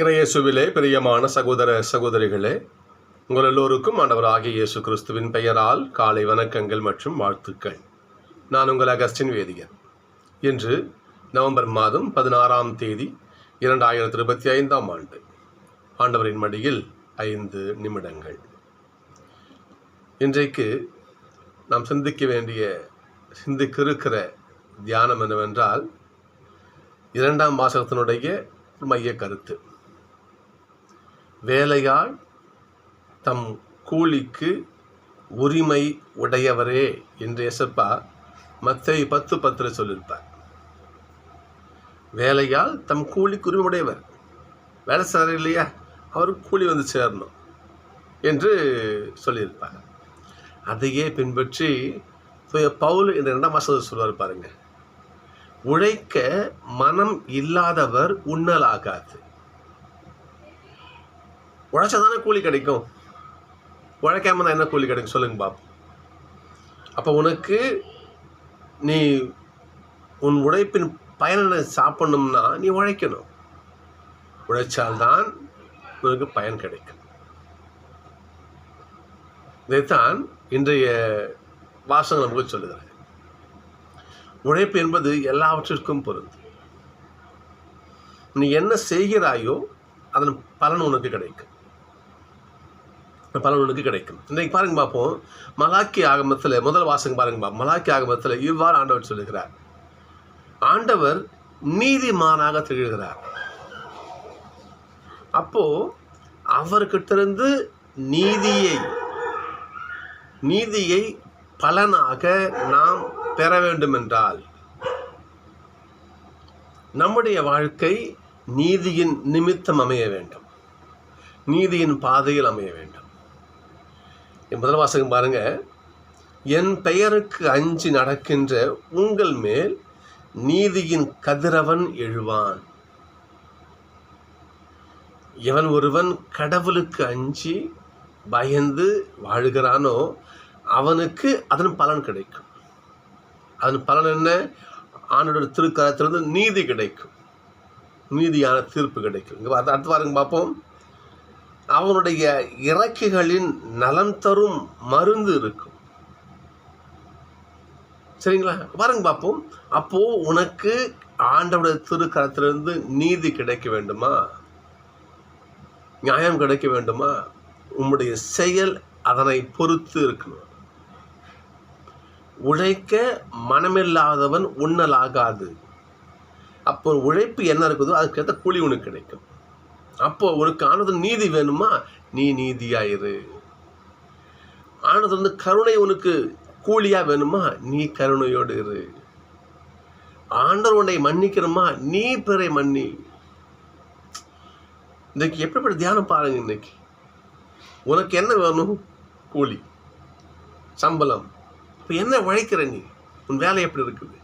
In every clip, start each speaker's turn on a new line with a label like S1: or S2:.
S1: இறையேசுவிலே பிரியமான சகோதர சகோதரிகளே உங்கள் எல்லோருக்கும் ஆண்டவர் ஆகிய இயேசு கிறிஸ்துவின் பெயரால் காலை வணக்கங்கள் மற்றும் வாழ்த்துக்கள். நான் உங்கள் அகஸ்டின் வேதியன். இன்று நவம்பர் மாதம் பதினாறாம் தேதி இரண்டாயிரத்தி இருபத்தி ஐந்தாம் ஆண்டு. ஆண்டவரின் மடியில் ஐந்து நிமிடங்கள். இன்றைக்கு நாம் சிந்திக்க வேண்டிய சிந்திக்கிருக்கிற தியானம் என்னவென்றால் இரண்டாம் வாசகத்தினுடைய மைய கருத்து. வேலையாள் தம் கூலிக்கு உரிமை உடையவரே என்று எசப்பா மத்தை பத்து பத்தில் சொல்லியிருப்பார் வேலையால் தம் கூலிக்கு உரிமை உடையவர். வேலை செய்கிறார் இல்லையா? அவருக்கு கூலி வந்து சேரணும் என்று சொல்லியிருப்பார். அதையே பின்பற்றி பவுல் இந்த ரெண்டாம் மாதத்தில் சொல்வார் பாருங்க. உழைக்க மனம் இல்லாதவர் உண்ணலாகாது. உழைச்சா தானே கூலி கிடைக்கும்? உழைக்காம தான் என்ன கூலி கிடைக்கும்? சொல்லுங்க பாப். அப்போ உனக்கு நீ உன் உழைப்பின் பயனை சாப்பிடணும்னா நீ உழைக்கணும். உழைச்சால்தான் உனக்கு பயன் கிடைக்கும். இதைத்தான் இன்றைய வாசகம் நமக்கு சொல்லுகிறார் உழைப்பு என்பது எல்லாவற்றிற்கும் பொருந்தும் நீ என்ன செய்கிறாயோ அதன் பலன் உனக்கு கிடைக்கும். பலன் உனக்கு கிடைக்கும். இன்றைக்கு பாருங்க பார்ப்போம். மலாக்கி ஆகமத்தில் முதல் வாசகம் பாருங்க பார்ப்போம். மலாக்கி ஆகமத்தில் இவ்வாறு ஆண்டவர் சொல்லுகிறார். ஆண்டவர் நீதிமானாக திகழ்கிறார். அப்போது அவர்கிட்டிருந்து நீதியை நீதியை பலனாக நாம் பெற வேண்டும் என்றால் நம்முடைய வாழ்க்கை நீதியின் நிமித்தம் அமைய வேண்டும். நீதியின் பாதையில் அமைய வேண்டும். முதல் வாசகம் பாருங்க. என் பெயருக்கு அஞ்சு நடக்கின்ற உங்கள் மேல் நீதியின் கதிரவன் எழுவான். எவன் ஒருவன் கடவுளுக்கு அஞ்சி பயந்து வாழுகிறானோ அவனுக்கு அதன் பலன் கிடைக்கும். அதன் பலன் என்ன? ஆண்டோட திருக்கரத்திலிருந்து நீதி கிடைக்கும். நீதியான தீர்ப்பு கிடைக்கும். இங்கே அடுத்து பாருங்க பார்ப்போம். அவனுடைய இறக்கைகளின் நலம் தரும் மருந்து இருக்கும். சரிங்களா? பாருங்க பார்ப்போம் அப்போ உனக்கு ஆண்டவுடைய திருக்கரத்திலிருந்து நீதி கிடைக்க வேண்டுமா? நியாயம் கிடைக்க வேண்டுமா? உம்முடைய செயல் அதனை பொறுத்து இருக்கணும். உழைக்க மனமில்லாதவன் உண்ணலாகாது. அப்போ உழைப்பு என்ன இருக்குதோ அதுக்கேற்ற கூலி உனக்கு கிடைக்கும். அப்போ உனக்கு ஆனதன் நீதி வேணுமா? நீ நீதியாயிரு. ஆனது வந்து கருணை உனக்கு கூலியா வேணுமா? நீ கருணையோடு இரு. ஆண்டவர் உன்னை மன்னிக்கணுமா? நீ பிறை மன்னி. இன்னைக்கு எப்படிப்பட்ட தியானம் பாருங்க இன்னைக்கு. உனக்கு என்ன வேணும்? கூலி. சம்பளம். இப்போ என்ன உழைக்கிற நீ? உன் வேலை எப்படி இருக்குது?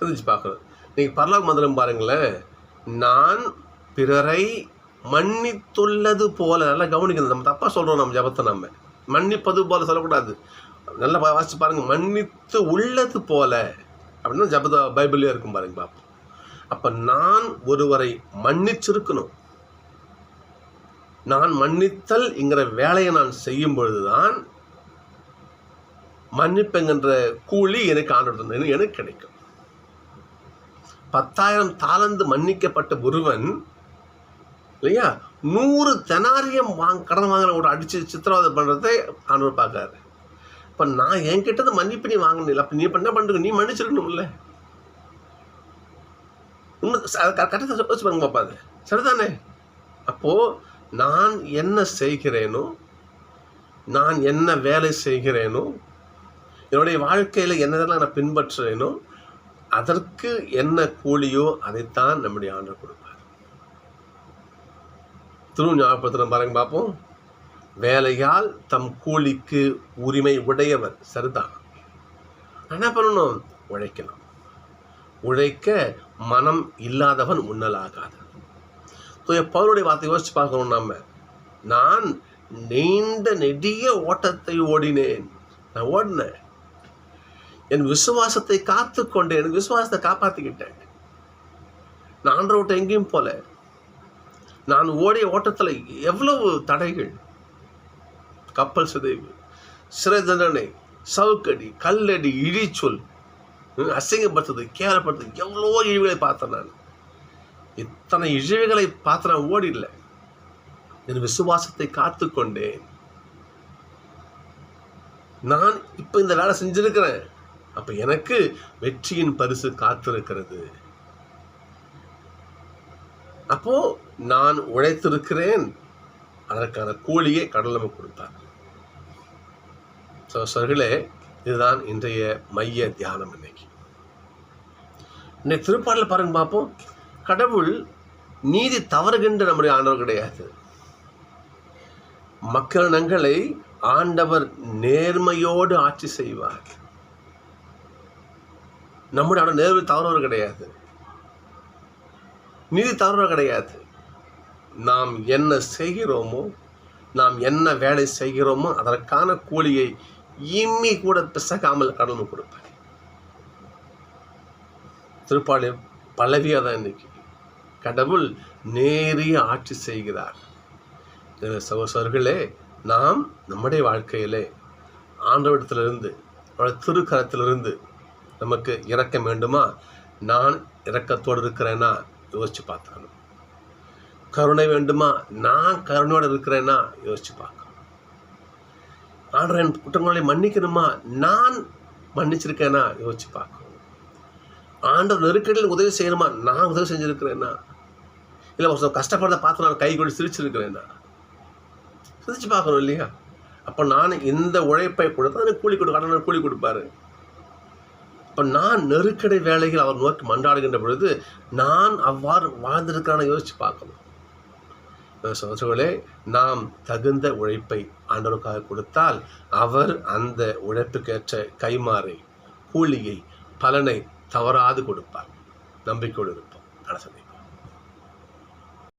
S1: சிந்திச்சு பார்க்கணும். நீங்கள் பரலோக மந்திரம் பாருங்களேன். நான் பிறரை மன்னித்துள்ளது போல. நல்லா கவனிக்கணும் நம்ம தப்பாக சொல்கிறோம் நம்ம ஜபத்தை நம்ம. மன்னிப்பது போல சொல்லக்கூடாது. நல்லா வாசித்து பாருங்கள் மன்னித்து உள்ளது போல. அப்படின்னா ஜபத பைபிளே இருக்கும் பாருங்க பாப்போம். அப்போ நான் ஒருவரை மன்னிச்சிருக்கணும். நான் மன்னித்தல் என்கிற வேலையை நான் செய்யும் பொழுதுதான் மன்னிப்பெங்கிற கூலி எனக்கு ஆண்டு எனக்கு கிடைக்கும். பத்தாயிரம் தாளந்து மன்னிக்கப்பட்ட ஒருவன் இல்லையா? நூறு தெனாரியம் வாங்க கடன் வாங்கின ஒரு அடித்து சித்திரவதை பண்ணுறதை ஆண்டவர் பார்க்காரு இப்போ நான் என்கிட்ட மன்னிப்பு நீ வாங்கணும் அப்போ நீ இப்போ என்ன பண்ணுறது நீ மன்னிச்சிருக்கணும்ல இன்னும் கரெக்டாக யோசிச்சு பாருங்க பாப்பா அது. சரிதானே? அப்போது நான் என்ன செய்கிறேனோ நான் என்ன வேலை செய்கிறேனோ என்னுடைய வாழ்க்கையில் என்னதெல்லாம் நான் பின்பற்றுறேனோ அதற்கு என்ன கூலியோ அதைத்தான் நம்முடைய ஆண்டர் கொடுப்பார். திரு ஞாபகத்தில் பாருங்க பார்ப்போம். வேலையால் தம் கூலிக்கு உரிமை உடையவர் சரிதான். என்ன பண்ணணும்? உழைக்கணும். உழைக்க மனம் இல்லாதவன் உண்ணலாகாது. தூய பவுருடைய வார்த்தை யோசிச்சு பார்க்கணும் நம்ம நான் நீண்ட நெடிய ஓட்டத்தை ஓடினேன். நான் ஓடினேன். என் விசுவாசத்தை காத்து கொண்டேன் என் விசுவாசத்தை காப்பாற்றிக்கிட்டேன் நான் ஆண்டரை விட்டு எங்கேயும் போல. நான் ஓடிய ஓட்டத்தில் எவ்வளவு தடைகள்? கப்பல் சிதைவு சிறை தண்டனை சவுக்கடி கல்லடி இழிச்சொல் அசிங்கப்படுத்துறது கேவலப்படுத்துறது எவ்வளோ இழிவுகளை பார்த்தேன் நான். இத்தனை இழிவுகளை பார்த்து நான் ஓடிடல. என் விசுவாசத்தை காத்துக்கொண்டேன் நான் இப்போ இந்த வேலை செஞ்சிருக்கிறேன். அப்போ எனக்கு வெற்றியின் பரிசு காத்திருக்கிறது. அப்போ நான் உழைத்திருக்கிறேன். அதற்கான கூலியை கடலமை நமக்கு கொடுத்தார். சோசர்களே இதுதான் இன்றைய மைய தியானம் இன்னைக்கு. இன்னைக்கு திருப்பாடல் பாருங்க பார்ப்போம். கடவுள் நீதி தவறுகின்ற நம்முடைய ஆண்டவர் கிடையாது. மக்கள் நங்களை ஆண்டவர் நேர்மையோடு ஆட்சி செய்வார். நம்முடைய நேர்மை தவறவர் கிடையாது. நீதி தவறு கிடையாது. நாம் என்ன செய்கிறோமோ நாம் என்ன வேலை செய்கிறோமோ அதற்கான கூலியை இம்மி கூட பிசகாமல் கடவுள் கொடுப்பேன் திருப்பாளி பலவியாக தான் இன்னைக்கு கடவுள் நேரிய ஆட்சி செய்கிறார். சகோசர்களே நாம் நம்முடைய வாழ்க்கையிலே ஆண்டவரிடத்திலிருந்து அவருடைய திருக்கரத்திலிருந்து நமக்கு இறக்க வேண்டுமா? நான் இறக்கத்தோடு இருக்கிறேன்னா யோசிச்சு பார்த்துக்கணும் கருணை வேண்டுமா? நான் கருணையோடு இருக்கிறேன்னா யோசிச்சு பார்க்கணும் ஆண்டவர் என் குற்றங்களை மன்னிக்கணுமா? நான் மன்னிச்சிருக்கேன்னா யோசிச்சு பார்க்கணும் ஆண்டவர் நெருக்கடியில் உதவி செய்யணுமா? நான் உதவி செஞ்சுருக்கிறேன்னா? இல்லை ஒரு கஷ்டப்படுறத பார்த்து நான் கை கொண்டு சிரிச்சிருக்கிறேன்னா? சிரிச்சு பார்க்கணும் இல்லையா? அப்போ நான் இந்த உழைப்பை கொடுத்தா எனக்கு கூலி கொடு கடவுள் கூலி கொடுப்பாரு. அப்போ நான் நெருக்கடி வேலைகள் அவர் நோக்கி மன்றாடுகின்ற பொழுது நான் அவ்வாறு வாழ்ந்திருக்கான யோசிச்சு பார்க்கணும். சோதர்களே நாம் தகுந்த உழைப்பை ஆண்டவருக்காக கொடுத்தால் அவர் அந்த உழைப்புக்கேற்ற கைமாறை கூலியை பலனை தவறாது கொடுப்பார். நம்பிக்கையோடு இருப்போம். நடசனை